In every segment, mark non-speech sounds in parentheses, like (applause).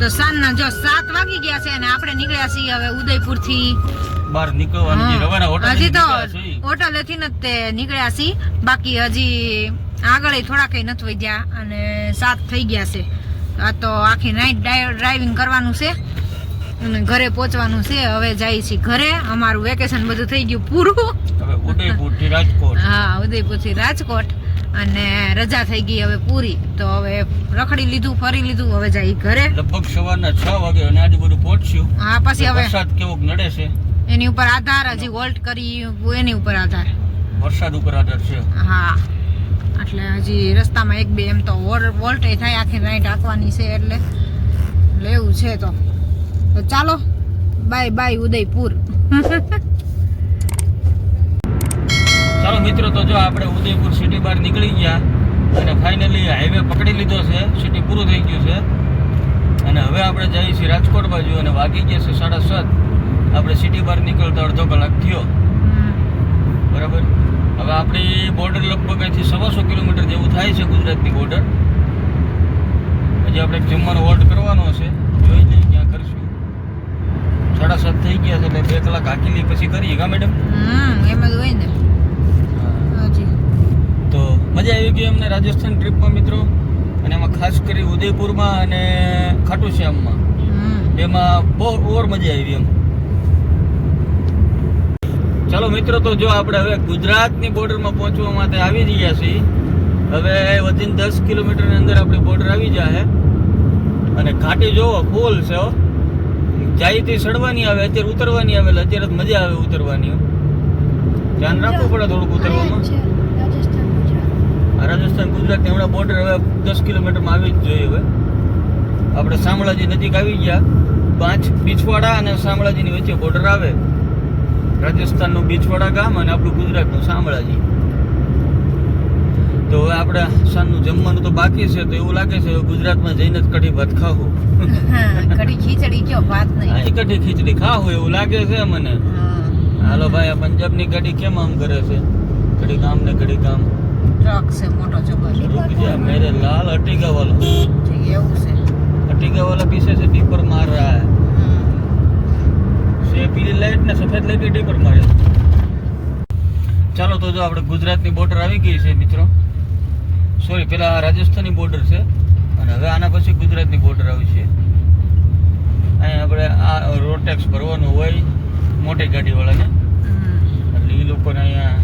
તો સાંજના જો સાત વાગી ગયા છે અને આપણે નીકળ્યા છીએ હવે ઉદયપુરથી બહાર નીકળવાની રવાના હોટલ હજી તો હોટલેથી જ તે નીકળ્યા છીએ. બાકી હજી આગળ થોડા કઈ નથી વધ્યા અને સાત થઈ ગયા છે. આ તો આખી નાઈટ ડ્રાઇવિંગ કરવાનું છે અને ઘરે પહોંચવાનું છે. હવે જાય છીએ ઘરે. અમારું વેકેશન બધું થઈ ગયું પૂરું. હવે ઉદયપુરથી રાજકોટ. હા ઉદયપુરથી રાજકોટ. અને રજા થઈ ગઈ હવે પૂરી. તો હવે રખડી લીધું ફરી લીધું હવે જાય ઘરે. લગભગ સવારના છ વાગે અને આજુબાજુ પહોંચ્યું. હા પછી હવે વરસાદ કેવો નડે છે? એની ઉપર આધાર હજી વોલ્ટ કરી એની ઉપર આધાર. વરસાદ ઉપર આધાર છે. હા. એટલે હજી રસ્તામાં એક બે એમ તો વોલ્ટ થાય આખી નાઈટ આંકવાની છે એટલે લેવું છે તો ચાલો. Bye bye Udaipur. (laughs) મિત્રો, તો જો આપણે ઉદયપુર સિટી બહાર નીકળી ગયા અને ફાઇનલી હાઈવે પકડી લીધો છે સિટી પૂરું થઈ ગયું છે. અને હવે આપણે જઈએ છીએ રાજકોટ બાજુ અને વાગી ગયા છે સાડા સાત. આપણે સિટી બહાર નીકળતા અડધો કલાક થયો. બરાબર? હવે આપણી બોર્ડર લગભગ અહીંથી સવાસો કિલોમીટર જેવું થાય છે ગુજરાતની બોર્ડર હજી આપણે જમવાનો હોલ્ડ કરવાનો છે. જોઈ લઈએ ક્યાં કરશું. સાડા સાત થઈ ગયા છે એટલે બે કલાક હાકી લઈ પછી કરીએ, કા મેડમ એમ જ હોય ને. મજા આવી ગઈ અમને રાજસ્થાન ટ્રીપમાં મિત્રો. અને એમાં ખાસ કરી ઉદયપુરમાં અને ખાટુ શ્યામમાં એમાં બહુ ઓર મજા આવી એમ. ચાલો મિત્રો તો જો આપણે હવે ગુજરાતની બોર્ડરમાં પહોંચવા માટે આવી ગયા છીએ. હવે વધીને દસ કિલોમીટરની અંદર આપણી બોર્ડર આવી જાય અને ઘાટી જોવો ફૂલ છે જાયથી સડવાની આવે અત્યારે ઉતરવાની આવે એટલે અત્યારે મજા આવે ઉતરવાની. ધ્યાન રાખવું પડે થોડુંક ઉતરવામાં. રાજસ્થાન ગુજરાતની હમણાં બોર્ડર હવે દસ કિલોમીટરમાં આવી જ જોઈએ હવે. આપણે શામળાજી નજીક આવી ગયા. પાંચ બીચવાડા અને શામળાજીની વચ્ચે બોર્ડર આવે. રાજસ્થાનનું બીચવાડા ગામ અને આપણું ગુજરાતનું શામળાજી. તો હવે આપણે સાંજનું જમવાનું તો બાકી છે તો એવું લાગે છે ગુજરાતમાં જઈને જ કઢી ભાત ખાવું. કઢી ખીચડી કયો ભાત નહીં. કઢી ખીચડી ખાવું એવું લાગે છે મને. હાલો ભાઈ આ પંજાબની કઢી કેમ આમ કરે છે? કઢી કામ ને કઢી કામ ટ્રક છે મોટો જબર મેરે લાલ અટીકા વાલો. એવું છે. અટીકા વાલા પીસે છે ડીપર માર રહા હે સે પીલી લાઈટ ને સફેદ લાઈટ ડીપર મારે. ચાલો તો જો આપણે ગુજરાતની બોર્ડર આવી ગઈ છે મિત્રો. સોરી પેલા રાજસ્થાનની બોર્ડર છે. અને હવે આના પછી ગુજરાતની બોર્ડર આવી છે. અહીં આપણે આ રોડ ટેક્સ ભરવાનું હોય મોટી ગાડીવાળાને. એટલે એ લોકોને અહીંયા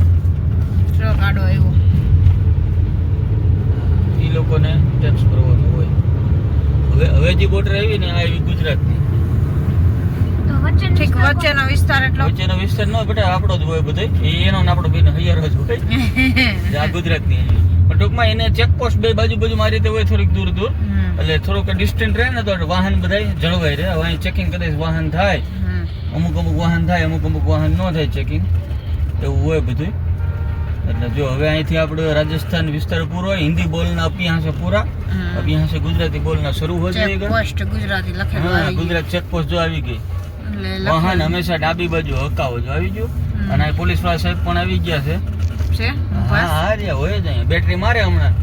ટ્રક આડો આવ્યો. હવે બોર્ડર આવી ને આવી ગુજરાતની. ઠીક વચ્ચેનો વિસ્તાર એટલો? વચ્ચેનો વિસ્તાર ન બેટા આપણો જ હોય બધે. એનો ને આપણો બેનો હૈયાર જ હોય. (laughs) આ ગુજરાતની પણ ટૂંકમાં એને ચેકપોસ્ટ બે બાજુ બાજુ મારી રીતે હોય થોડીક દૂર દૂર. એટલે થોડુંક ડિસ્ટન્સ રહે ને તો વાહન બધાય જળવાઈ રહે. હવે અહીં ચેકિંગ કદાચ વાહન થાય. અમુક અમુક વાહન થાય અમુક અમુક વાહન ન થાય ચેકિંગ એવું હોય બધું એટલે જો હવે અહીંથી આપણે રાજસ્થાન વિસ્તાર પૂરો હિન્દી બોલના અપી હાસે પૂરા. અપી હાસે ગુજરાતી બોલના શરૂ હો જાયેગા પોસ્ટ ગુજરાતી લખેલું હા ગુજરાત ચેકપોસ્ટ જો આવી ગઈ. વાહન હંમેશા ડાબી બાજુ હકાવો જો આવી ગયો. અને આ પોલીસવાળા સાહેબ પણ આવી ગયા છે. હા હા રહ્યા હોય જ અહીંયા. બેટરી મારે હમણાં.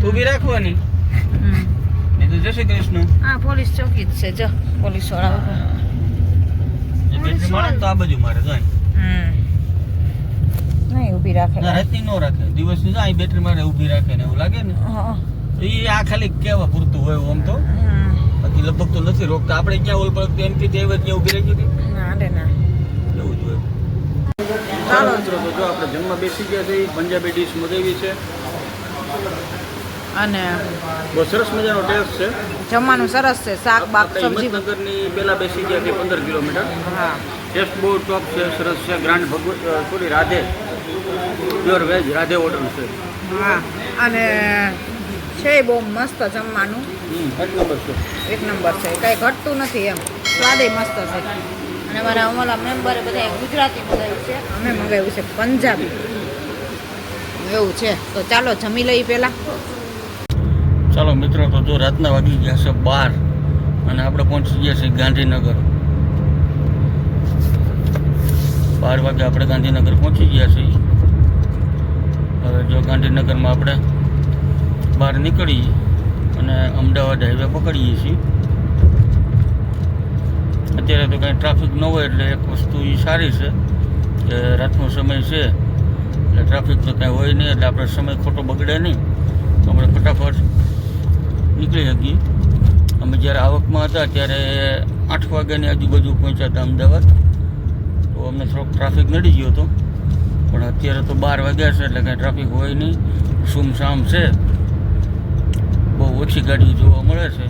તું બી રાખવાની. નહીં જય શ્રી કૃષ્ણ. હા પોલીસ ચોકી જ છે. જો પોલીસવાળા બેટરી મારે તો આ બાજુ મારે જો અહીં. નહીં ઊભી રાખે. ના રાતની નો રાખે. દિવસની આ બેટરી મારે ઊભી રાખે ને એવું લાગે ને. એ આ ખાલી કેવા પૂરતું હોય આમ તો. બાકી લગભગ તો નથી રોકતા. આપણે ક્યાં ઓલ પર એમપી તે ત્યાં ઊભી રહી હતી ના રે ના. એવું જોઈએ ચાલો મિત્રો તો જો આપણે જમવા બેસી ગયા છે પંજાબી ડીશ મગાવી છે. અને બહુ સરસ મજાનો ટેસ્ટ છે. જમવાનું સરસ છે શાક બાક સબ્જી. પેલા બેસી ગયા છે પંદર કિલોમીટર. હા. ટેસ્ટ બહુ ટોપ છે સરસ છે. Grand Bhagwat sorry Radhe. Pure veg Radhe hotel છે. હા અને છે બહુ મસ્ત જમવાનું. એક નંબર છે. એક નંબર છે કાંઈ ઘટતું નથી એમ. સ્વાદે મસ્ત છે. અને મારા અમારા મેમ્બરે બધા ગુજરાતી મંગાવ્યું છે. અમે મંગાવ્યું છે પંજાબી. એવું છે. તો ચાલો જમી લઈ પહેલાં. ચાલો મિત્રો તો જો રાતના વાગી ગયા છે બાર અને આપણે પહોંચી ગયા છીએ ગાંધીનગર. બાર વાગે આપણે ગાંધીનગર પહોંચી ગયા છીએ. જો ગાંધીનગરમાં આપણે બહાર નીકળી અને અમદાવાદ હાઈવે પકડીએ છીએ. અત્યારે તો કાંઈ ટ્રાફિક ન હોય એટલે એક વસ્તુ એ સારી છે કે રાતનો સમય છે. એટલે ટ્રાફિક તો કાંઈ હોય નહીં એટલે આપણે સમય ખોટો બગડે નહીં. તો આપણે ફટાફટ નીકળી શકીએ. અમે જ્યારે આવકમાં હતા ત્યારે આઠ વાગ્યાની આજુબાજુ પહોંચ્યા હતા અમદાવાદ. તો અમને થોડોક ટ્રાફિક નડી ગયો હતો. પણ અત્યારે તો બાર વાગ્યા છે એટલે કાંઈ ટ્રાફિક હોય નહીં. સુમસામ છે. બહુ ઓછી ગાડીઓ જોવા મળે છે.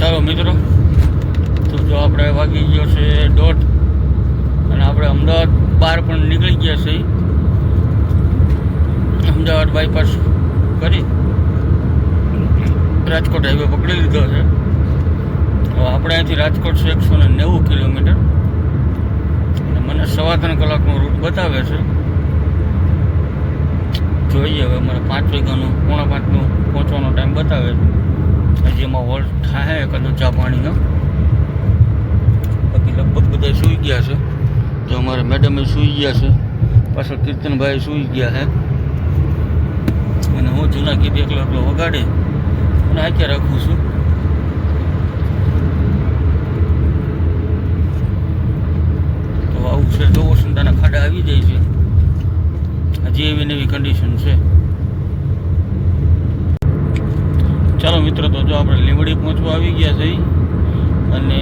ચાલો મિત્રો, તો જો આપણે વાગી ગયો છે દોઢ, અને આપણે અમદાવાદ બહાર પણ નીકળી ગયા છે. અમદાવાદ બાયપાસ કરી. રાજકોટ હાઈવે પકડી લીધો છે. હવે આપણે અહીંથી રાજકોટ છે એકસો ને નેવું કિલોમીટર. અને મને સવા ત્રણ કલાકનો રૂટ બતાવે છે. જોઈએ હવે મને પાંચ વાગ્યાનું, પોણા પાંચનું પહોંચવાનો ટાઈમ બતાવે છે. હજી એમાં હોલ્ટ થાય કદાચ ચા પાણીનો. બાકી લગભગ બધા સૂઈ ગયા છે. તો અમારે મેડમે સૂઈ ગયા છે. પાછળ કીર્તનભાઈ સૂઈ ગયા છે. અને હું જૂના ગીત એકલો એકલો વગાડી અને આખ્યા રાખું છું તો આવું છે જોવો સંતાના ખાડા આવી જાય છે. હજી એવી નવી કન્ડિશન છે. ચાલો મિત્રો, તો જો આપણે લીંબડી પહોંચવા આવી ગયા છે અને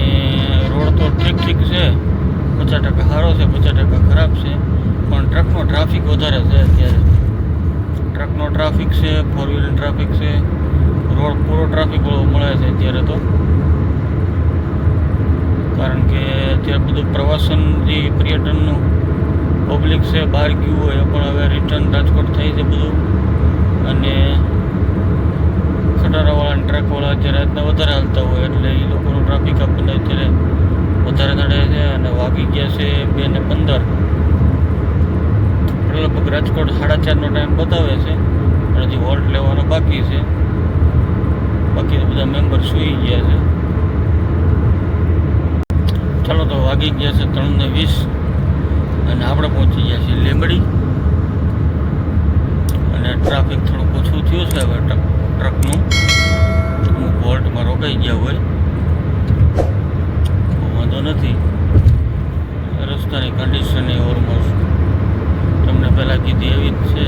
રોડ તો ઠીક ઠીક છે. પચાસ ટકા સારો છે, પચાસ ટકા ખરાબ છે. પણ ટ્રકનો ટ્રાફિક વધારે છે અત્યારે. ટ્રકનો ટ્રાફિક છે ફોર વ્હીલર ટ્રાફિક છે. રોડ પૂરો ટ્રાફિક મળે છે અત્યારે તો. કારણ કે અત્યારે બધું પ્રવાસન જે પર્યટનનું પબ્લિક છે, બહાર ગયું હોય પણ હવે રિટર્ન રાજકોટ થઈ છે બધું. અને ખટારાવાળા ટ્રકવાળા અત્યારે રાતના વધારે હાલતા હોય, એટલે એ લોકોનું ટ્રાફિક આપણને અત્યારે વધારે નડે છે અને વાગી ગયા છે બે ને પંદર. લગભગ રાજકોટ સાડા ચારનો ટાઈમ બતાવે છે, પણ હજી વોલ્ટ લેવાનો બાકી છે. બાકી બધા મેમ્બર સૂઈ ગયા છે. ચાલો તો વાગી ગયા છે ત્રણ ને વીસ. અને આપણે પહોંચી ગયા છીએ લીંબડી અને ટ્રાફિક થોડુંક ઓછું થયું છે હવે ટ્રક ટ્રકનું. અમુક વોલ્ટમાં રોકાઈ ગયા હોય તો વાંધો નથી રસ્તાની કન્ડિશન એ ઓલમોસ્ટ તમને પહેલાં કીધી એવી જ છે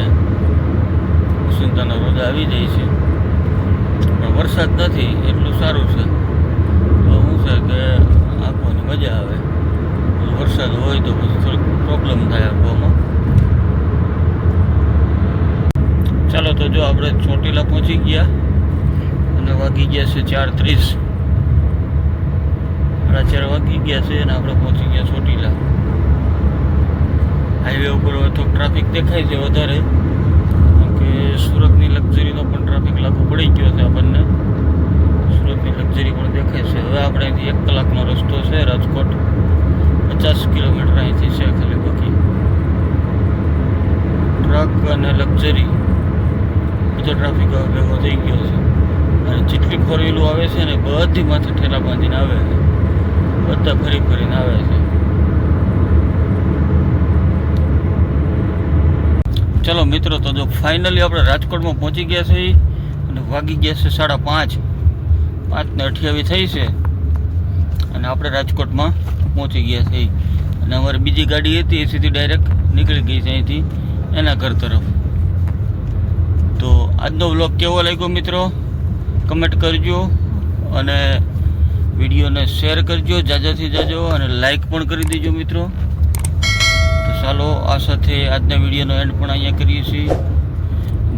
ચિંતાનો રોજ આવી જાય છે પણ વરસાદ નથી એટલું સારું છે તો શું છે કે આંખોની મજા આવે વરસાદ હોય તો પછી થોડીક પ્રોબ્લેમ થાય આપવામાં ચાલો તો જો આપણે ચોટીલા પહોંચી ગયા અને વાગી ગયા છે ચાર ત્રીસ. સાડા ચાર વાગી ગયા છે અને આપણે પહોંચી ગયા ચોટીલા. હાઈવે ઉપર હવે તો ટ્રાફિક દેખાય છે વધારે. કે સુરતની લક્ઝરીનો પણ ટ્રાફિક લાગુ પડી ગયો છે આપણને. સુરતની લક્ઝરી પણ દેખાય છે. હવે આપણે અહીંથી એક કલાકનો રસ્તો છે રાજકોટ. પચાસ કિલોમીટર અહીંથી છે ખાલી બાકી ટ્રક અને લક્ઝરી. બધો ટ્રાફિક ભેગો થઈ ગયો છે. અને જેટલી ફોર વ્હીલો આવે છે ને બધી માથે ઠેલા બાંધીને આવે છે. બધા ફરી ફરીને આવે છે. ચલો મિત્રો, તો જો ફાઇનલી આપણે રાજકોટમાં પહોંચી ગયા છે અને વાગી ગયા છે સાડા પાંચ. પાંચ ને અઠ્યાવીસ થઈ છે. અને આપણે રાજકોટમાં પહોંચી ગયા છે અને અમારી બીજી ગાડી હતી, એ સીધી ડાયરેક્ટ નીકળી ગઈ છે અહીંથી, એના ઘર તરફ. આજનો વ્લોગ કેવો લાગ્યો મિત્રો? કમેન્ટ કરજો અને વિડીયોને શેર કરજો, જાજાથી જાજો અને લાઈક પણ કરી દેજો મિત્રો. તો ચાલો આ સાથે આજના વિડીયોનો એન્ડ પણ અહીંયા કરીએ છીએ.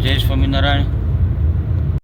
જય સ્વામિનારાયણ.